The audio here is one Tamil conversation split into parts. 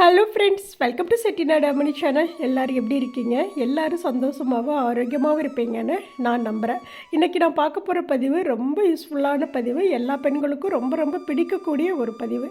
Hello friends welcome to Chettinad Ammani channel எல்லோரும் எப்படி இருக்கீங்க? எல்லோரும் சந்தோஷமாகவும் ஆரோக்கியமாகவும் இருப்பீங்கன்னு நான் நம்புகிறேன் இன்றைக்கி நான் பார்க்க போகிற பதிவு ரொம்ப யூஸ்ஃபுல்லான பதிவு. எல்லா பெண்களுக்கும் ரொம்ப ரொம்ப பிடிக்கக்கூடிய ஒரு பதிவு.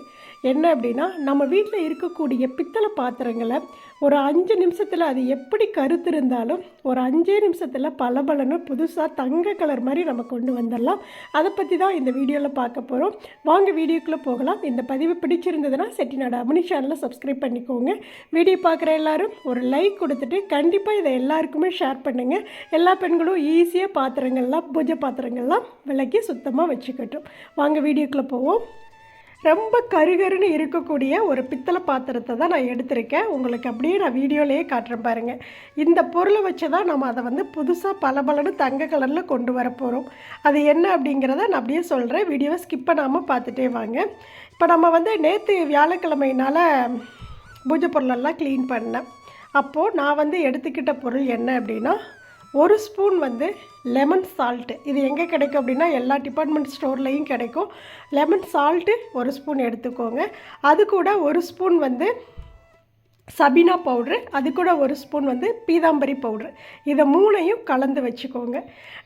என்ன அப்படின்னா நம்ம வீட்டில் இருக்கக்கூடிய பித்தளை பாத்திரங்களை ஒரு அஞ்சு நிமிஷத்தில் அது எப்படி கருத்து இருந்தாலும் ஒரு அஞ்சே நிமிஷத்தில் பளபளன்னு புதுசாக தங்க கலர் மாதிரி நம்ம கொண்டு வந்துடலாம். அதை பற்றி தான் இந்த வீடியோவில் பார்க்க போகிறோம் வாங்க வீடியோக்குள்ளே போகலாம். இந்த பதிவு பிடிச்சிருந்ததுன்னா செட்டிநாடு அமினி சேனலில் சப்ஸ்கிரைப் பண்ணிக்கோங்க. வீடியோ பார்க்குற எல்லோரும் ஒரு லைக் கொடுத்துட்டு கண்டிப்பாக இதை எல்லாருக்குமே ஷேர் பண்ணுங்கள் எல்லா பெண்களும் ஈஸியாக பாத்திரங்கள்லாம் பூஜை பாத்திரங்கள்லாம் விளக்கி சுத்தமாக வச்சுக்கட்டும். வாங்க வீடியோக்குள்ளே போவோம். ரொம்ப கருகருன்னு இருக்கக்கூடிய ஒரு பித்தளை பாத்திரத்தை தான் நான் எடுத்திருக்கேன். உங்களுக்கு அப்படியே நான் வீடியோலேயே காட்டுறேன் பாருங்கள் இந்த பொருளை வச்சு தான் நம்ம அதை வந்து புதுசாக பளபளன்னு தங்க கலரில் கொண்டு வர போகிறோம் அது என்ன அப்படிங்கிறத நான் அப்படியே சொல்கிறேன் வீடியோவை ஸ்கிப் பண்ணாமல் பார்த்துட்டே வாங்க. இப்போ நம்ம வந்து நேற்று வியாழக்கிழமையினால் பூஜை பொருளெல்லாம் க்ளீன் பண்ணேன். அப்போது நான் வந்து எடுத்துக்கிட்ட பொருள் என்ன அப்படின்னா ஒரு ஸ்பூன் வந்து லெமன் சால்ட்டு. இது எங்கே கிடைக்கும் அப்படின்னா எல்லா டிபார்ட்மெண்ட் ஸ்டோர்லேயும் கிடைக்கும். லெமன் சால்ட்டு ஒரு ஸ்பூன் எடுத்துக்கோங்க. அது கூட ஒரு ஸ்பூன் வந்து சபினா பவுட்ரு. அது கூட ஒரு ஸ்பூன் வந்து பீதாம்பரி பவுட்ரு. இதை மூணையும் கலந்து வச்சுக்கோங்க.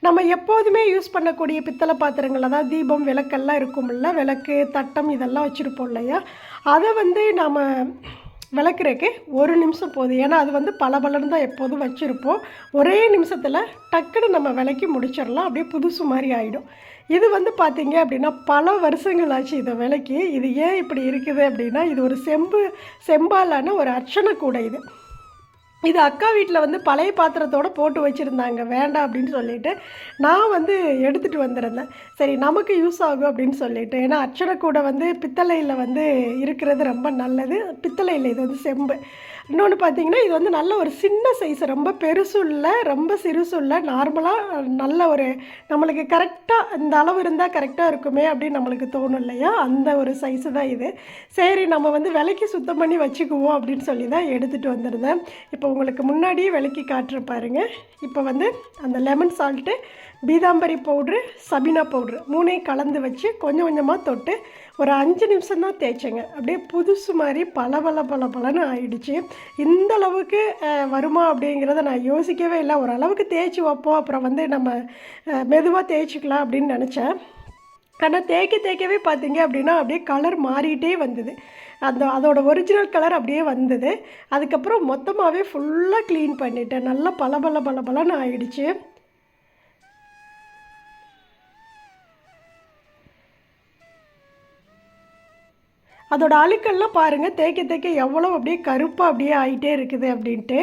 நம்ம எப்போதுமே யூஸ் பண்ணக்கூடிய பித்தளை பாத்திரங்கள் அதாவது தீபம் விளக்கெல்லாம் இருக்கும்ல விளக்கு தட்டம் இதெல்லாம் வச்சுருப்போம் இல்லையா? அதை வந்து நம்ம விளக்குறதுக்கு ஒரு நிமிஷம் போதும். ஏன்னா அது வந்து பளபளன்னு தான் எப்போதும் வச்சுருப்போம். ஒரே நிமிஷத்தில் டக்குன்னு நம்ம விளக்கி முடிச்சிடலாம். அப்படியே புதுசு மாதிரி ஆகிடும் இது வந்து பார்த்தீங்க அப்படின்னா பல வருஷங்கள் ஆச்சு இதை விலைக்கு இது ஏன் இப்படி இருக்குது அப்படின்னா இது ஒரு செம்பு செம்பாலான ஒரு அர்ச்சனை கூட இது. இது அக்கா வீட்டில் வந்து பழைய பாத்திரத்தோடு போட்டு வச்சுருந்தாங்க. வேண்டாம் அப்படின்னு சொல்லிட்டு நான் வந்து எடுத்துகிட்டு வந்திருந்தேன். சரி நமக்கு யூஸ் ஆகும் அப்படின்னு சொல்லிட்டு. ஏன்னா அர்ச்சனை கூட வந்து பித்தளையில் வந்து இருக்கிறது ரொம்ப நல்லது. பித்தளையில் இது வந்து செம்பு. இன்னொன்று பார்த்தீங்கன்னா இது வந்து நல்ல ஒரு சின்ன சைஸ் ரொம்ப பெருசு இல்லை ரொம்ப சிறுசு இல்லை நார்மலாக நல்ல ஒரு நம்மளுக்கு கரெக்டாக இந்த அளவு இருந்தால் கரெக்டாக இருக்குமே அப்படின்னு நம்மளுக்கு தோணும் இல்லையா? அந்த ஒரு சைஸு தான் இது. சரி நம்ம வந்து விலைக்கு சுத்தம் பண்ணி வச்சுக்குவோம் அப்படின்னு சொல்லி தான் எடுத்துகிட்டு வந்திருந்தேன். இப்போ உங்களுக்கு முன்னாடியே விலைக்கு காட்டுற பாருங்க. இப்போ வந்து அந்த lemon salt Pitambari powder Sabena powder மூணையும் கலந்து வச்சு கொஞ்சம் கொஞ்சமாக தொட்டு ஒரு அஞ்சு நிமிஷம் தான் தேய்ச்சேங்க. அப்படியே புதுசு மாதிரி பல பல பல பலன்னு ஆயிடுச்சு. இந்த அளவுக்கு வருமா அப்படிங்கிறத நான் யோசிக்கவே இல்லை. ஓரளவுக்கு தேய்ச்சி வைப்போம். அப்புறம் வந்து நம்ம மெதுவாக தேய்ச்சிக்கலாம் அப்படின்னு நினச்சேன். ஆனால் தேய்க்க தேய்க்கவே பார்த்தீங்க அப்படின்னா அப்படியே கலர் மாறிட்டே வந்தது. அந்த அதோட ஒரிஜினல் கலர் அப்படியே வந்தது. அதுக்கப்புறம் மொத்தமாகவே ஃபுல்லாக க்ளீன் பண்ணிட்டேன். நல்லா பல பல பல பலன்னு ஆயிடுச்சு. அதோட அழுக்கெல்லாம் பாருங்கள் தேய்க்க தேய்க்க எவ்வளோ அப்படியே கருப்பாக அப்படியே ஆகிட்டே இருக்குது அப்படின்ட்டு.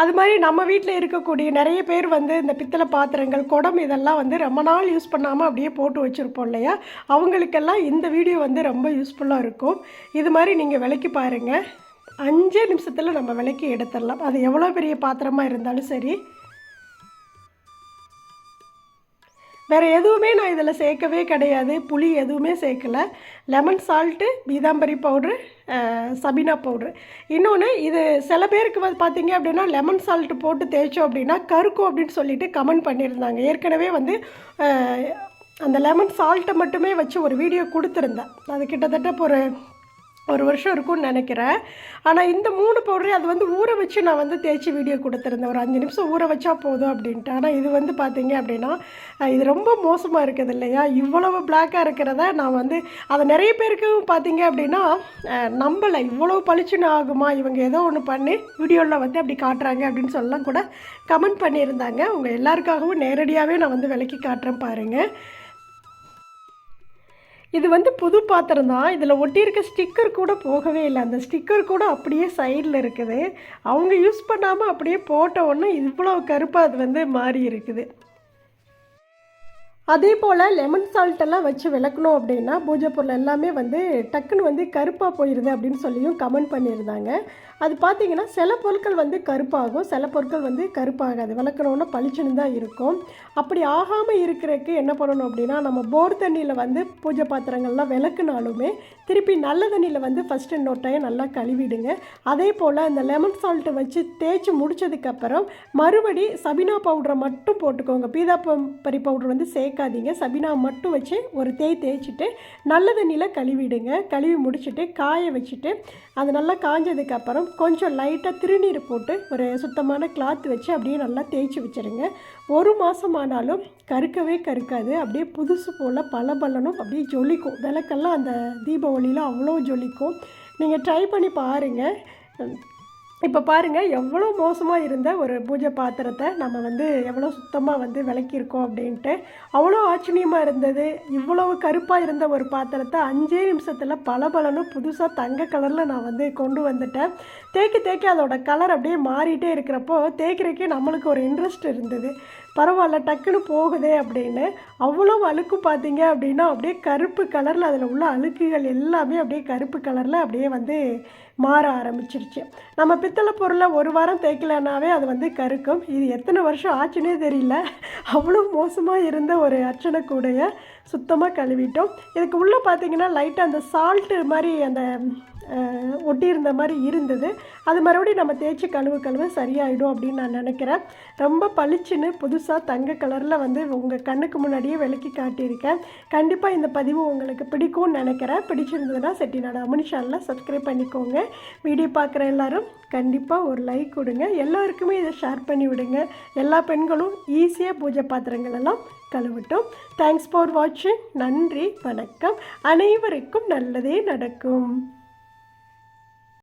அது மாதிரி நம்ம வீட்டில் இருக்கக்கூடிய நிறைய பேர் வந்து இந்த பித்தளை பாத்திரங்கள் குடம் இதெல்லாம் வந்து ரொம்ப நாள் யூஸ் பண்ணாமல் அப்படியே போட்டு வச்சுருப்போம் இல்லையா? அவங்களுக்கெல்லாம் இந்த வீடியோ வந்து ரொம்ப யூஸ்ஃபுல்லாக இருக்கும். இது மாதிரி நீங்கள் விலைக்கு பாருங்கள் அஞ்சே நிமிஷத்தில் நம்ம விலைக்கு எடுத்துடலாம். அது எவ்வளோ பெரிய பாத்திரமாக இருந்தாலும் சரி. வேறு எதுவுமே நான் இதில் சேர்க்கவே கிடையாது. புளி எதுவுமே சேர்க்கல. Lemon salt Pitambari powder Sabena powder இன்னொன்று இது சில பேருக்கு வந்து பார்த்தீங்க அப்படின்னா லெமன் சால்ட்டு போட்டு தேய்ச்சோம் அப்படின்னா கருக்கும் அப்படின்னு சொல்லிட்டு கமெண்ட் பண்ணியிருந்தாங்க. ஏற்கனவே வந்து அந்த லெமன் சால்ட்டை மட்டுமே வச்சு ஒரு வீடியோ கொடுத்துருந்தேன். அது கிட்டத்தட்ட ஒரு ஒரு வருஷம் இருக்கும்னு நினைக்கிறேன். ஆனால் இந்த மூணு பவுடரை அது வந்து ஊற வச்சு நான் வந்து தேய்ச்சி வீடியோ கொடுத்துருந்தேன். ஒரு அஞ்சு நிமிஷம் ஊற வச்சா போதும் அப்படின்ட்டு. ஆனால் இது வந்து பார்த்தீங்க அப்படின்னா இது ரொம்ப மோசமாக இருக்குது இல்லையா? இவ்வளவு பிளாக்காக இருக்கிறத நான் வந்து அதை நிறைய பேருக்கு பார்த்தீங்க அப்படின்னா நம்பலை. இவ்வளோ பளிச்சுன்னு ஆகுமா? இவங்க ஏதோ ஒன்று பண்ணி வீடியோவில் வந்து அப்படி காட்டுறாங்க அப்படின்னு சொல்லலாம் கூட கமெண்ட் பண்ணியிருந்தாங்க. உங்கள் எல்லாருக்காகவும் நேரடியாகவே நான் வந்து விலக்கி காட்டுறேன் பாருங்கள் இது வந்து புது பாத்திரம் தான். இதில் ஒட்டியிருக்க ஸ்டிக்கர் கூட போகவே இல்லை. அந்த ஸ்டிக்கர் கூட அப்படியே சைடில் இருக்குது. அவங்க யூஸ் பண்ணாமல் அப்படியே போட்ட உடனே இவ்வளோ கருப்பாக அது வந்து மாறி இருக்குது. அதே போல் லெமன் சால்ட்டெல்லாம் வச்சு விளக்கணும் அப்படின்னா பூஜை பொருள் எல்லாமே வந்து டக்குன்னு வந்து கருப்பாக போயிடுது அப்படின்னு சொல்லியும் கமெண்ட் பண்ணியிருந்தாங்க. அது பார்த்தீங்கன்னா சில பொருட்கள் வந்து கருப்பாகும் சில பொருட்கள் வந்து கருப்பாகாது. விளக்கணுன்னா பளிச்சுன்னு தான் இருக்கும். அப்படி ஆகாமல் இருக்கிறதுக்கு என்ன பண்ணணும் அப்படின்னா நம்ம போர் தண்ணியில் வந்து பூஜை பாத்திரங்கள்லாம் விளக்குனாலுமே திருப்பி நல்ல தண்ணியில் வந்து ஃபஸ்ட்டு இன்னொரு டைம் நல்லா கழுவிடுங்க. அதே போல் அந்த லெமன் சால்ட்டை வச்சு தேய்ச்சி முடிச்சதுக்கப்புறம் மறுபடி சபினா பவுடரை மட்டும் போட்டுக்கோங்க. பீதா பரி பவுடர் வந்து சேர்க்க தேய்க்காதீங்க சபினா மட்டும் வச்சு ஒரு தேய் தேய்ச்சிட்டு நல்ல தண்ணியில் கழுவிடுங்க. கழுவி முடிச்சுட்டு காய வச்சுட்டு அது நல்லா காஞ்சதுக்கப்புறம் கொஞ்சம் லைட்டாக திருநீர் போட்டு ஒரு சுத்தமான கிளாத் வச்சு அப்படியே நல்லா தேய்ச்சி வச்சுருங்க. ஒரு மாதம் ஆனாலும் கருக்கவே கருக்காது. அப்படியே புதுசு போல் பளபளனும் அப்படியே ஜொலிக்கும். விளக்கெல்லாம் அந்த தீபாவளியில் அவ்வளோ ஜொலிக்கும். நீங்கள் ட்ரை பண்ணி பாருங்கள் இப்போ பாருங்கள் எவ்வளோ மோசமாக இருந்த ஒரு பூஜை பாத்திரத்தை நம்ம வந்து எவ்வளோ சுத்தமாக வந்து விளக்கியிருக்கோம் அப்படின்ட்டு அவ்வளோ ஆச்சரியமாக இருந்தது. இவ்வளவு கருப்பாக இருந்த ஒரு பாத்திரத்தை அஞ்சே நிமிஷத்தில் பளபளன்னு புதுசாக தங்க கலரில் நான் வந்து கொண்டு வந்துட்டேன். தேய்க்க தேய்க்க அதோட கலர் அப்படியே மாறிட்டே இருக்கிறப்போ தேய்க்கிறக்கே நம்மளுக்கு ஒரு இன்ட்ரெஸ்ட் இருந்தது. பரவாயில்ல டக்குன்னு போகுதே அப்படின்னு அவ்வளோ அழுக்கு பார்த்தீங்க அப்படின்னா அப்படியே கருப்பு கலரில் அதில் உள்ள அழுக்குகள் எல்லாமே அப்படியே கருப்பு கலரில் அப்படியே வந்து மாற ஆரம்பிச்சிருச்சு. நம்ம பித்தளை பொருளை ஒரு வாரம் தேய்க்கலனாவே அது வந்து கருக்கும். இது எத்தனை வருஷம் ஆச்சுன்னே தெரியல. அவ்வளோ மோசமாக இருந்த ஒரு அர்ச்சனை கூடைய சுத்தமாக கழுவிட்டோம். இதுக்கு உள்ளே பார்த்தீங்கன்னா லைட்டாக அந்த சால்ட்டு மாதிரி அந்த ஒட்டியிருந்த மாதிரி இருந்தது. அது மறுபடியும் நம்ம தேய்ச்சி கழுவு கழுவு சரியாயிடும் அப்படின்னு நான் நினைக்கிறேன். ரொம்ப பளிச்சுன்னு புதுசாக தங்க கலரில் வந்து உங்கள் கண்ணுக்கு முன்னாடியே விளக்கி காட்டியிருக்கேன். கண்டிப்பாக இந்த பதிவு உங்களுக்கு பிடிக்கும்னு நினைக்கிறேன். பிடிச்சிருந்ததுன்னா செட்டிநாடு அமனி சேனலில் சப்ஸ்கிரைப் பண்ணிக்கோங்க. வீடியோ பார்க்குற எல்லாரும் கண்டிப்பாக ஒரு லைக் கொடுங்க. எல்லாருக்குமே இதை ஷேர் பண்ணி விடுங்க. எல்லா பெண்களும் ஈஸியாக பூஜை பாத்திரங்கள் எல்லாம் கழுவட்டும். தேங்க்ஸ் ஃபார் வாட்சிங் நன்றி வணக்கம். அனைவருக்கும் நல்லதே நடக்கும்.